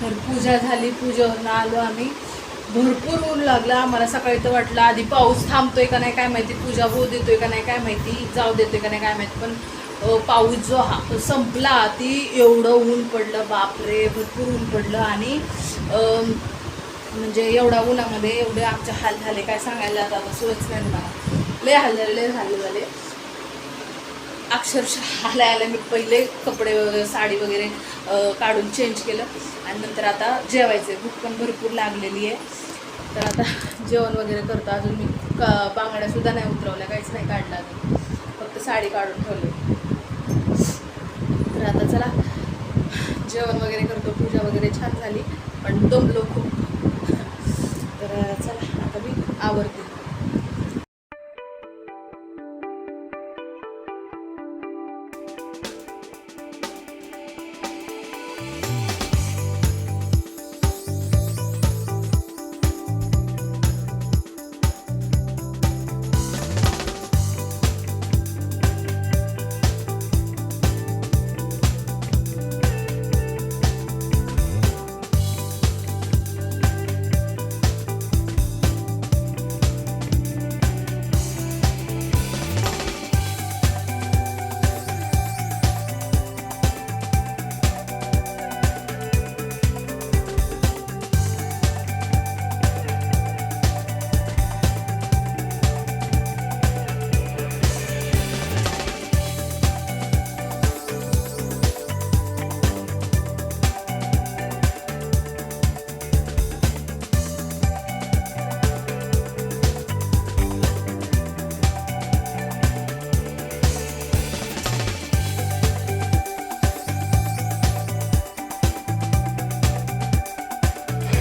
तर पूजा झाली पूजेवरून आलो आम्ही. भरपूर ऊन लागलं आम्हाला सकाळी तर वाटलं आधी पाऊस थांबतोय का नाही काय माहिती पूजा होऊ देतोय का नाही काय माहिती जाऊ देतोय का नाही काय माहिती. पण पाऊस जो हा संपला ती एवढं ऊन पडलं बापरे भरपूर ऊन पडलं. आणि म्हणजे एवढ्या उन्हामध्ये एवढे आमचे हाल झाले काय सांगायला आता आता नाही मला लय हाल झाले लय हाल झाले. अक्षरशः आल्या आल्या मी पहिले कपडे वगैरे साडी वगैरे काढून चेंज केलं. आणि नंतर आता जेवायचं भूक पण भरपूर लागलेली आहे. तर आता जेवण वगैरे करतो. अजून मी क बांगड्यासुद्धा नाही उतरवल्या. काहीच नाही काढला अजून. फक्त साडी काढून ठेवली. तर आता चला जेवण वगैरे करतो. पूजा वगैरे छान झाली. पण दमलो खूप. तर चला आता मी आवडते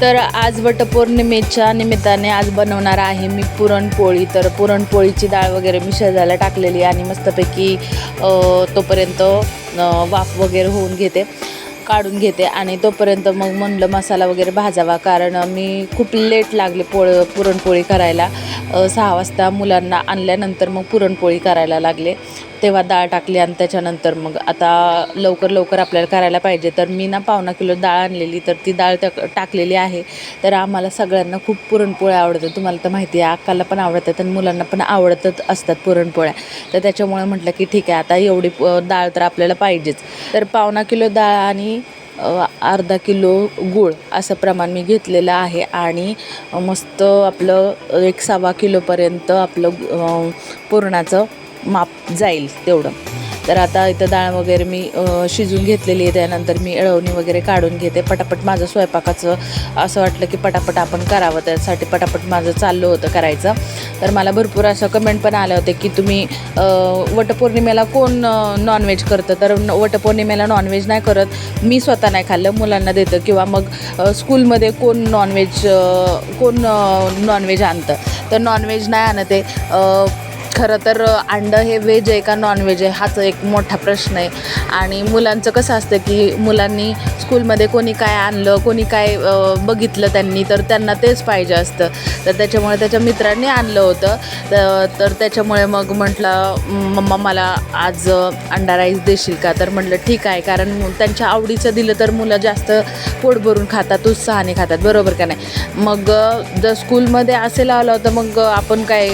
तर आज वटपौर्णिमेच्या निमित्ताने आज बनवणार आहे मी पुरणपोळी. तर पुरणपोळीची डाळ वगैरे मी शिजायला टाकलेली आणि मस्तपैकी तोपर्यंत वाफ वगैरे होऊन घेते काढून घेते आणि तोपर्यंत मग म्हणलं मसाला वगैरे भाजावा. कारण मी खूप लेट लागले पोळ पुरणपोळी करायला. सहा वाजता मुलांना आणल्यानंतर मग पुरणपोळी करायला लागले. तेव्हा डाळ टाकली आणि त्याच्यानंतर मग आता लवकर लवकर आपल्याला करायला पाहिजे. तर मी ना पावणा किलो डाळ आणलेली. तर ती डाळ त्या टाकलेली आहे. तर आम्हाला सगळ्यांना खूप पुरणपोळ्या आवडतात. तुम्हाला तर माहिती आहे अक्काला पण आवडतात आणि मुलांना पण आवडतच असतात पुरणपोळ्या. तर त्याच्यामुळे म्हटलं की ठीक आहे आता एवढी डाळ तर आपल्याला पाहिजेच. तर पावणा किलो डाळ आणि अर्धा किलो गूळ असं प्रमाण मी घेतलेलं आहे. आणि मस्त आपलं एक सव्वा किलोपर्यंत आपलं पुरणाचं माप जाईल तेवढं. तर आता इथं डाळ वगैरे मी शिजून घेतलेली आहे. त्यानंतर मी अळवणी वगैरे काढून घेते. पटापट माझं स्वयंपाकाचं असं वाटलं की पटापट आपण करावं. त्यासाठी पटापट माझं चाललं होतं करायचं. तर मला भरपूर असं कमेंट पण आले होते की तुम्ही वटपौर्णिमेला कोण नॉनव्हेज करतं? तर वटपौर्णिमेला नॉनव्हेज नाही करत. मी स्वतः नाही खाल्लं. मुलांना देतं. किंवा मग स्कूलमध्ये कोण नॉनव्हेज कोण नॉनव्हेज आणतं? तर नॉनव्हेज नाही आणते खरं तर अंडं हे व्हेज आहे का नॉनव्हेज आहे हाच एक मोठा प्रश्न आहे. आणि मुलांचं कसं असतं की मुलांनी स्कूलमध्ये कोणी काय आणलं कोणी काय बघितलं त्यांनी तर त्यांना तेच पाहिजे असतं. तर त्याच्यामुळे त्याच्या मित्रांनी आणलं होतं. तर त्याच्यामुळे मग म्हटलं मम्मा मला आज अंडा राईस देशील का? तर म्हटलं ठीक आहे. कारण त्यांच्या आवडीचं दिलं तर मुलं जास्त पोट भरून खातात उत्साहाने खातात. बरोबर का नाही? मग जर स्कूलमध्ये असे लावलं होतं मग आपण काय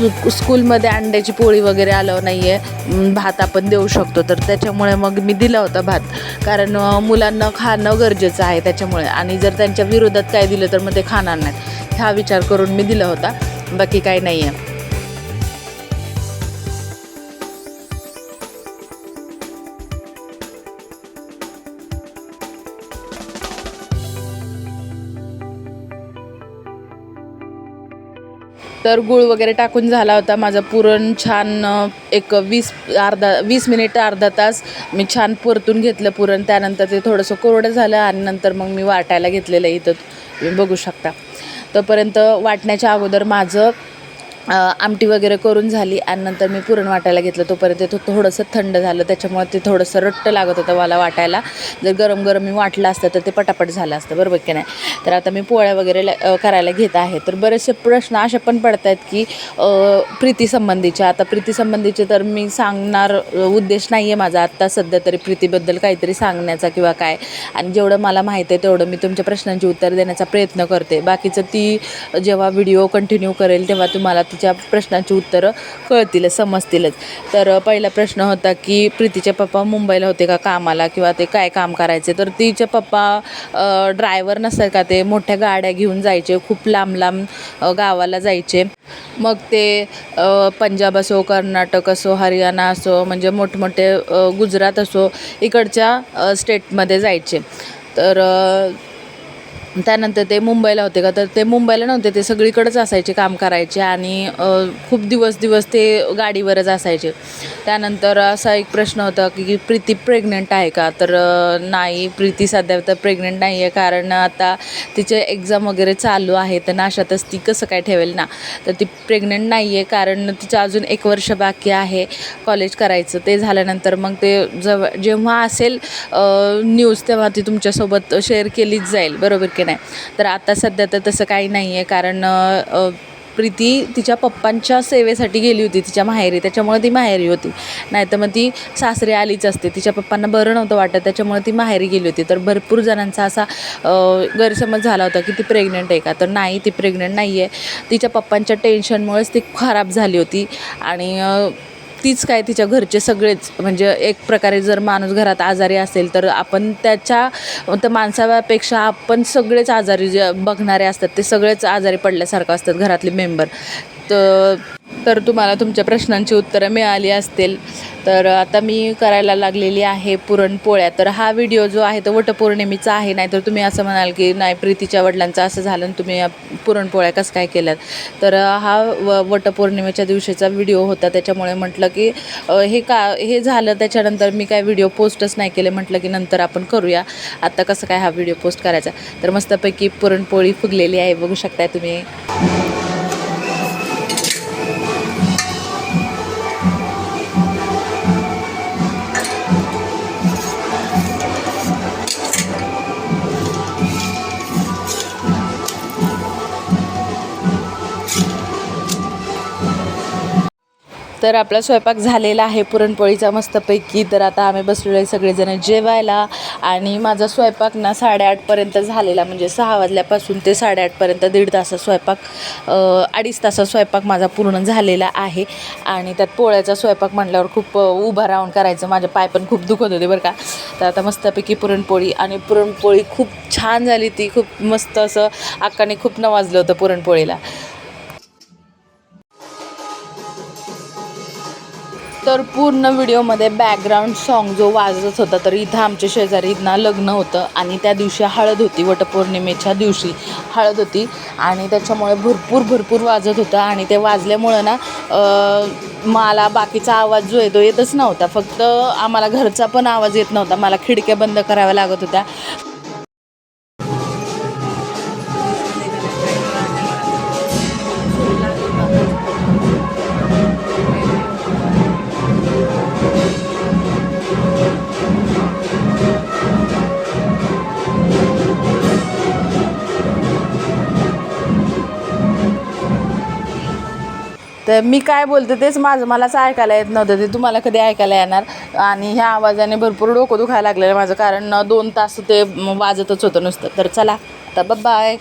स्कूलमध्ये अंड्याची पोळी वगैरे आलं नाही आहे भात आपण देऊ शकतो. तर त्याच्यामुळे मग मी दिला होता भात. कारण मुलांना खाणं गरजेचं आहे त्याच्यामुळे. आणि जर त्यांच्या विरोधात काय दिलं तर मग ते खाणार नाहीत. हा विचार करून मी दिला होता. बाकी काही नाही आहे तर गूळ वगैरे टाकून झाला होता. माझं पुरण छान एक वीस अर्धा वीस मिनिट अर्धा तास मी छान परतून घेतलं पुरण. त्यानंतर ते थोडंसं कोरडं झालं आणि नंतर मग मी वाटायला घेतलेलं इथं तुम्ही बघू शकता. तोपर्यंत वाटण्याच्या अगोदर माझं आमटी वगैरे करून झाली आणि नंतर मी पुरण वाटायला घेतलं. तोपर्यंत ते थोडंसं थंड झालं. त्याच्यामुळे ते थोडंसं रट्ट लागत होतं मला वाटायला. जर गरम गरम मी वाटलं असतं तर ते पटापट झालं असतं. बरोबर की नाही? तर आता मी पोळ्या वगैरे ल- करायला घेत आहे. तर बरेचसे प्रश्न असे पण पडत आहेत की प्रीतीसंबंधीचे आता प्रीतीसंबंधीचे तर मी सांगणार उद्देश नाही आहे माझा. आत्ता सध्या तरी प्रीतीबद्दल काहीतरी सांगण्याचा किंवा काय. आणि जेवढं मला माहिती आहे तेवढं मी तुमच्या प्रश्नांची उत्तर देण्याचा प्रयत्न करते. बाकीचं ती जेव्हा व्हिडिओ कंटिन्यू करेल तेव्हा तुम्हाला प्रीतीच्या प्रश्नांची उत्तरं कळतीलच समजतीलच तर पहिला प्रश्न होता की प्रीतीचे पप्पा मुंबईला होते का कामाला किंवा ते काय काम करायचे? तर तिचे पप्पा ड्रायव्हर नसतात का ते? मोठ्या गाड्या घेऊन जायचे खूप लांब लांब गावाला जायचे. मग ते पंजाब असो कर्नाटक असो हरियाणा असो म्हणजे मोठमोठे गुजरात असो इकडच्या स्टेटमध्ये जायचे. तर त्यानंतर ते मुंबईला होते का? तर ते मुंबईला नव्हते ते सगळीकडेच असायचे काम करायचे आणि खूप दिवस दिवस ते गाडीवरच असायचे. त्यानंतर असा एक प्रश्न होता की प्रीती प्रेग्नंट आहे का? तर नाही प्रीती सध्या तर प्रेग्नंट नाही आहे कारण आता तिचे एक्झाम वगैरे चालू आहे तर नाशातच ती कसं काय ठेवेल ना? तर ती प्रेग्नंट नाही आहे कारण तिचं अजून एक वर्ष बाकी आहे कॉलेज करायचं. ते झाल्यानंतर मग ते जव जेव्हा असेल न्यूज तेव्हा ती तुमच्यासोबत शेअर केलीच जाईल. बरोबर की नाही. तर आता सध्या तर तसं काही नाही आहे कारण प्रीती तिच्या पप्पांच्या सेवेसाठी गेली होती तिच्या माहेरी. त्याच्यामुळे ती माहेरी होती. नाही तर मग ती सासरी आलीच असते. तिच्या पप्पांना बरं नव्हतं वाटत. त्याच्यामुळे ती माहेरी गेली होती. तर भरपूर जणांचा असा गैरसमज झाला होता की ती प्रेग्नंट आहे का? तर नाही ती प्रेग्नंट नाही आहे तिच्या पप्पांच्या टेन्शनमुळेच ती खराब झाली होती. आणि तीच काय तिच्या घरचे सगळेच म्हणजे एक प्रकारे जर माणूस घरात आजारी असेल तर आपण त्याच्या त्या माणसापेक्षा आपण सगळेच आजारी जे बघणारे असतात ते सगळेच आजारी पडल्यासारखं असतात घरातले मेंबर. तर तर तुम्हाला तुमच्या प्रश्नांची उत्तरं मिळाली असतील. तर आता मी करायला लागलेली आहे पुरणपोळ्या. तर हा व्हिडिओ जो आहे तो वटपौर्णिमेचा आहे नाहीतर तुम्ही असं म्हणाल की नाही प्रीतीच्या वडिलांचं असं झालं आणि तुम्ही पुरणपोळ्या कसं काय केल्यात? तर हा व वटपौर्णिमेच्या दिवशीचा व्हिडिओ होता. त्याच्यामुळे म्हटलं की हे का हे झालं. त्याच्यानंतर मी काय व्हिडिओ पोस्टच नाही केले. म्हटलं की नंतर आपण करूया. आता कसं काय हा व्हिडिओ पोस्ट करायचा? तर मस्तपैकी पुरणपोळी फुगलेली आहे. बघू शकताय तुम्ही. तर आपला स्वयंपाक झालेला आहे पुरणपोळीचा मस्तपैकी. तर आता आम्ही बसलेलो आहे सगळेजण जेवायला. आणि माझा स्वयंपाक ना साडेआठपर्यंत झालेला म्हणजे सहा वाजल्यापासून ते साडेआठपर्यंत दीड तासाचा स्वयंपाक अडीच तासाचा स्वयंपाक माझा पूर्ण झालेला आहे. आणि त्यात पोळ्याचा स्वयंपाक म्हटल्यावर खूप उभा राहून करायचं. माझे पाय पण खूप दुखत होते बरं का. तर आता मस्तपैकी पुरणपोळी आणि पुरणपोळी खूप छान झाली ती. खूप मस्त असं अक्काने खूप नवाजलं होतं पुरणपोळीला. तर पूर्ण व्हिडिओमध्ये बॅकग्राऊंड सॉन्ग जो वाजत होता तर इथं आमच्या शेजारी ना लग्न होतं आणि त्या दिवशी हळद होती वटपौर्णिमेच्या दिवशी हळद होती आणि त्याच्यामुळे भरपूर भरपूर वाजत होतं आणि ते वाजल्यामुळं ना मला बाकीचा आवाज जो आहे तो येतच नव्हता. फक्त आम्हाला घरचा पण आवाज येत नव्हता. मला खिडक्या बंद कराव्या लागत होत्या. तर मी काय बोलते तेच माझं मलाच ऐकायला येत नव्हतं ते तुम्हाला कधी ऐकायला येणार? आणि ह्या आवाजाने भरपूर डोकं दुखायला लागलेलं माझं कारण दोन तास ते वाजतच होतं नुसतं. तर चला आता बाय